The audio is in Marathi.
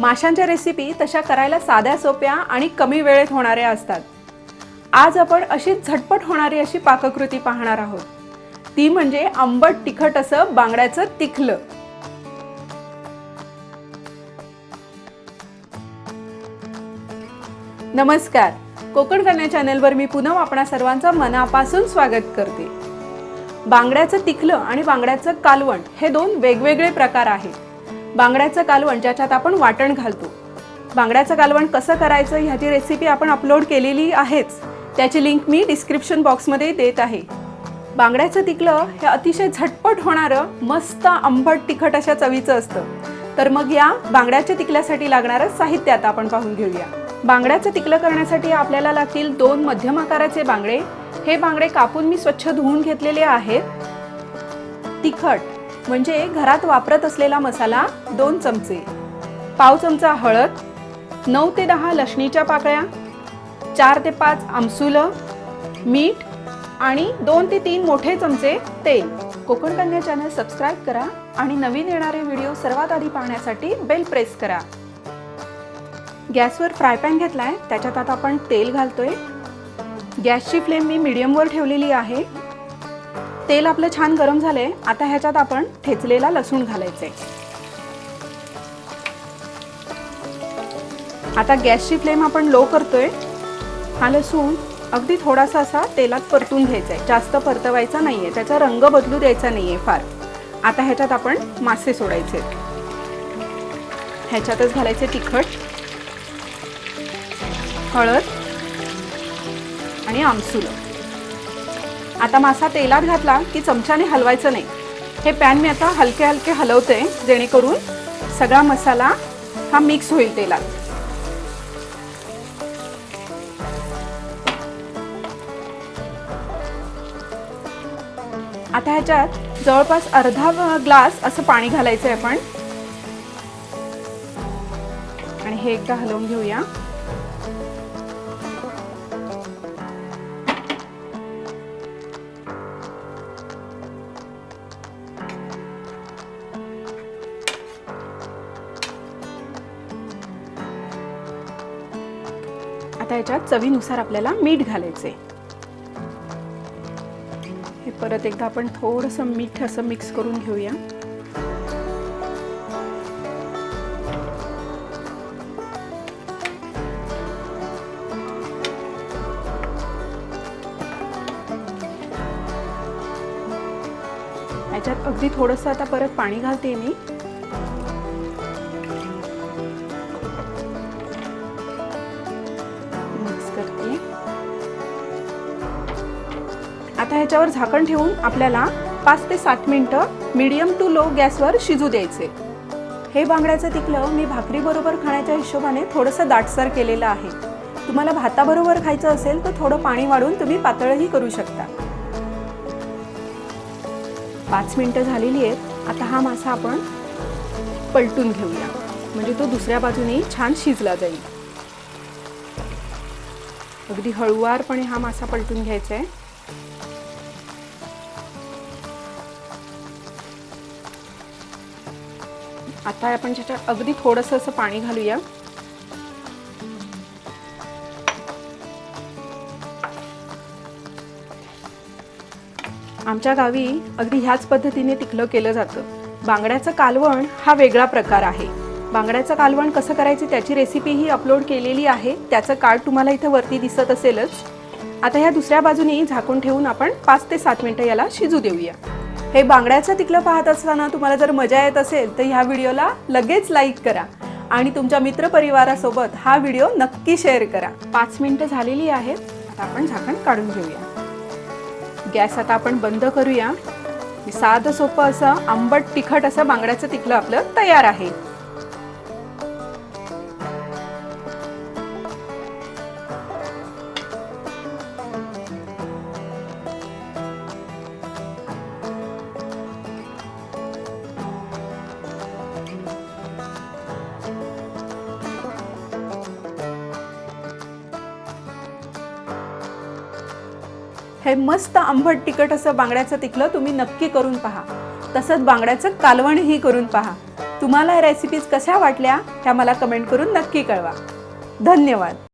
माशांच्या रेसिपी तशा करायला साध्या सोप्या आणि कमी वेळेत होणाऱ्या असतात. आज आपण अशी झटपट होणारी अशी पाककृती पाहणार आहोत. ती म्हणजे आंबट तिखट असं बांगड्याचं तिखलं. नमस्कार. कोकण कन्या चॅनलवर मी पुन्हा आपणा सर्वांचं मनापासून स्वागत करते. बांगड्याचं तिखलं आणि बांगड्याचं कालवण हे दोन वेगवेगळे प्रकार आहेत. बांगड्याचं कालवण ज्याच्यात आपण वाटण घालतो. बांगड्याचं कालवण कसं करायचं ह्याची रेसिपी आपण अपलोड केलेली आहेच. त्याची लिंक मी डिस्क्रिप्शन बॉक्समध्ये देत आहे. बांगड्याचं तिकलं हे अतिशय झटपट होणारं मस्त आंबट तिखट अशा चवीचं असतं. तर मग या बांगड्याच्या तिकल्यासाठी लागणारं साहित्य आता आपण पाहून घेऊया. बांगड्याचं तिकलं करण्यासाठी आपल्याला लागतील दोन मध्यम आकाराचे बांगडे. हे बांगडे कापून मी स्वच्छ धुवून घेतलेले आहेत. तिखट म्हणजे घरात वापरत असलेला मसाला दोन चमचे. पाव चमचा हळद नऊ ते दहा लसणीच्या पाकळ्या चार ते पाच आमसुलं मीठ आणि दोन ते तीन मोठे चमचे तेल. कोकण कन्या चॅनल सबस्क्राईब करा आणि नवीन येणारे व्हिडिओ सर्वात आधी पाहण्यासाठी बेल प्रेस करा. गॅसवर फ्राय पॅन घेतलाय त्याच्यात आता आपण तेल घालतोय. गॅसची फ्लेम मी मीडियमवर ठेवलेली आहे. तेल आपलं छान गरम झालंय. आता ह्याच्यात आपण ठेचलेला लसूण घालायचंय. आता गॅसची फ्लेम आपण लो करतोय. हा लसूण अगदी थोडासा असा तेलात परतून घ्यायचा आहे जास्त परतवायचा नाही आहे त्याचा रंग बदलू द्यायचा नाही आहे फार. आता ह्याच्यात आपण मासे सोडायचे. ह्याच्यातच घालायचे तिखट हळद आणि आमसुलं. आता मासा तेलात घातला की चमच्याने हलवायचं नाही. हे पॅन मी आता हलके हलके हलवते जेणेकरून सगळा मसाला हा मिक्स होईल तेलात. आता ह्याच्यात जवळपास अर्धा ग्लास असं पाणी घालायचं आहे आपण. आणि हे एकदा हलवून घेऊया. आता याच्यात चवीनुसार आपल्याला मीठ घालायचे हे परत एकदा आपण थोडंसं मीठ असं मिक्स करून घेऊया. याच्यात अगदी थोडंसं आता परत पाणी घालते मी. आता ह्याच्यावर झाकण ठेवून आपल्याला पाच ते सात मिनटं मीडियम टू लो गॅसवर शिजू द्यायचे. हे बांगड्याचं तिकलं मी भाकरीबरोबर खाण्याच्या हिशोबाने थोडंसं दाटसर केलेलं आहे. तुम्हाला भाताबरोबर खायचं असेल तर थोडं पाणी वाढून तुम्ही पातळही करू शकता. पाच मिनिटं झालेली आहेत. आता हा मासा आपण पलटून घेऊया. म्हणजे तो दुसऱ्या बाजूने छान शिजला जाईल. अगदी हळुवारपणे हा मासा पलटून घ्यायचा आहे. आता आपण त्याच्यात अगदी थोडंसं असं पाणी घालूया. आमच्या गावी अगदी ह्याच पद्धतीने तिकलं केलं जातं. बांगड्याचं कालवण हा वेगळा प्रकार आहे. बांगड्याचं कालवण कसं करायचं त्याची रेसिपीही अपलोड केलेली आहे. त्याचं कार्ड तुम्हाला इथं वरती दिसत असेलच. आता ह्या दुसऱ्या बाजूनी झाकून ठेवून आपण पाच ते सात मिनटं याला शिजू देऊया. हे बांगड्याचं तिकलं पाहत असताना तुम्हाला जर मजा येत असेल तर ह्या व्हिडिओला लगेच लाईक करा. आणि तुमच्या मित्रपरिवारासोबत हा व्हिडिओ नक्की शेअर करा. पाच मिनटं झालेली आहेत आता आपण झाकण काढून घेऊया. गॅस आता आपण बंद करूया. साधं सोपं असं आंबट तिखट असं बांगड्याचं तिकलं आपलं तयार आहे. हे मस्त आंबट तिखट असं बांगड्याचं तिखलं तुम्ही नक्की करून पहा. तसंच बांगड्याचं कालवणही करून पहा. तुम्हाला रेसिपीज कशा वाटल्या ह्या मला कमेंट करून नक्की कळवा. धन्यवाद.